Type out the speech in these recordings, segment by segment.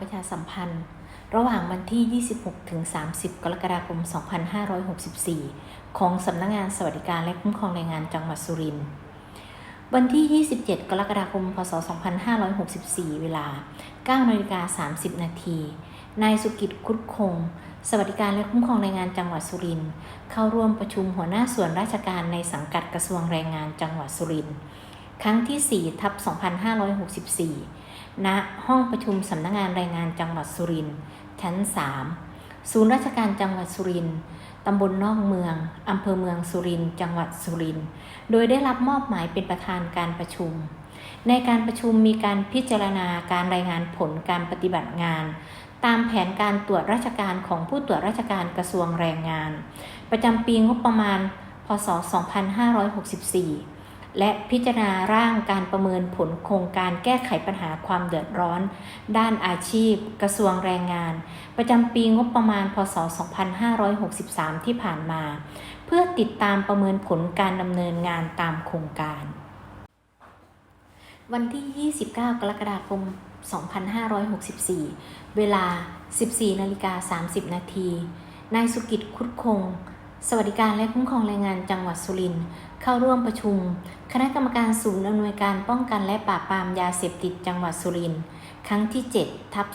ประชาสัมพันธ์ ระหว่างวันที่ 26ถึง30 กรกฎาคม 2564 ของสำนักงงานสวัสดิการและคุ้มครองแรงงานจังหวัดสุรินทร์วันที่ 27 กรกฎาคม พศ 2564 เวลา 9นาฬิกา30 นาที นายสุกิจคุดคง สวัสดิการและคุ้มครองแรงงานจังหวัดสุรินทร์เข้าร่วมประชุมหัวหน้าส่วนราชการในสังกัดกระทรวงแรงงานจังหวัดสุรินทร์ ครั้งที่4ทับ2564 ณ ห้องประชุมสำนักงานแรงงานจังหวัดสุรินทร์ชั้น 3 ศูนย์ราชการจังหวัดสุรินทร์ตำบลนอกเมืองอำเภอเมืองสุรินทร์จังหวัดสุรินทร์โดยได้รับมอบหมายเป็นประธานการประชุม ในการประชุมมีการพิจารณาการรายงานผลการปฏิบัติงาน ตามแผนการตรวจราชการของผู้ตรวจราชการกระทรวงแรงงาน ประจำปีงบประมาณ พศ 2564 และพิจารณาร่างการประเมินผลโครงการแก้ไขปัญหาความเดือดร้อน ด้านอาชีพ กระทรวงแรงงาน ประจำปีงบประมาณ พศ 2563 ที่ผ่านมา เพื่อติดตามประเมินผลการดำเนินงานตามโครงการ วันที่ 29 กรกฎาคม 2564 เวลา 14นาฬิกา30 นาทีนายสุกิจคุดคง สวัสดิการและคุ้มครองแรงงานจังหวัดสุรินทร์เข้าร่วมประชุม คณะกรรมการศูนย์อำนวยการป้องกันและปราบปรามยาเสพติดจังหวัดสุรินทร์ครั้งที่ 7 ทับ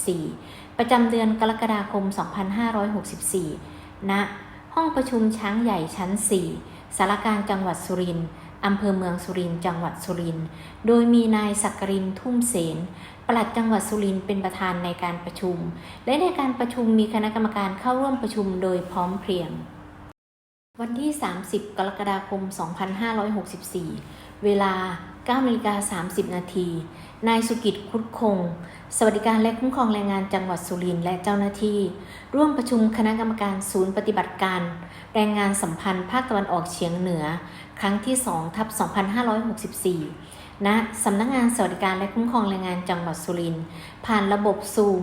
2564 ประจำเดือนกรกฎาคม 2564 ณ ห้องประชุมช้างใหญ่ชั้น 4 สารการจังหวัดสุรินทร์ อำเภอเมืองสุรินทร์จังหวัดสุรินทร์โดยมีนายสักกรินทุ่มเสนปลัดจังหวัดสุรินทร์เป็นประธานในการประชุม และในการประชุมมีคณะกรรมการเข้าร่วมประชุมโดยพร้อมเพรียง วันที่ 30 กรกฎาคม 2564 เวลา9นาฬิกา30 นาที นายสุกิจคุดคง สวัสดิการและคุ้มครองแรงงานจังหวัดสุรินทร์และเจ้าหน้าที่ ร่วมประชุมคณะกรรมการศูนย์ปฏิบัติการ แรงงานสัมพันธ์ภาคตะวันออกเฉียงเหนือ ครั้งที่2ทับ2564ณสำนักงานสวัสดิการและคุ้มครองแรงงานจังหวัดสุรินทร์ผ่านระบบซูม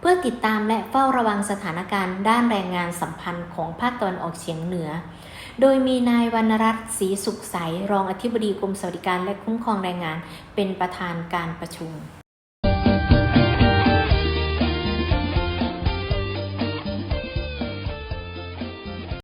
เพื่อติดตามและเฝ้าระวังสถานการณ์ด้านแรงงานสัมพันธ์ของภาคตะวันออกเฉียงเหนือ โดยมีนายวรรณรัตน์ศรีสุขใส รองอธิบดีกรมสวัสดิการและคุ้มครองแรงงาน เป็นประธานการประชุม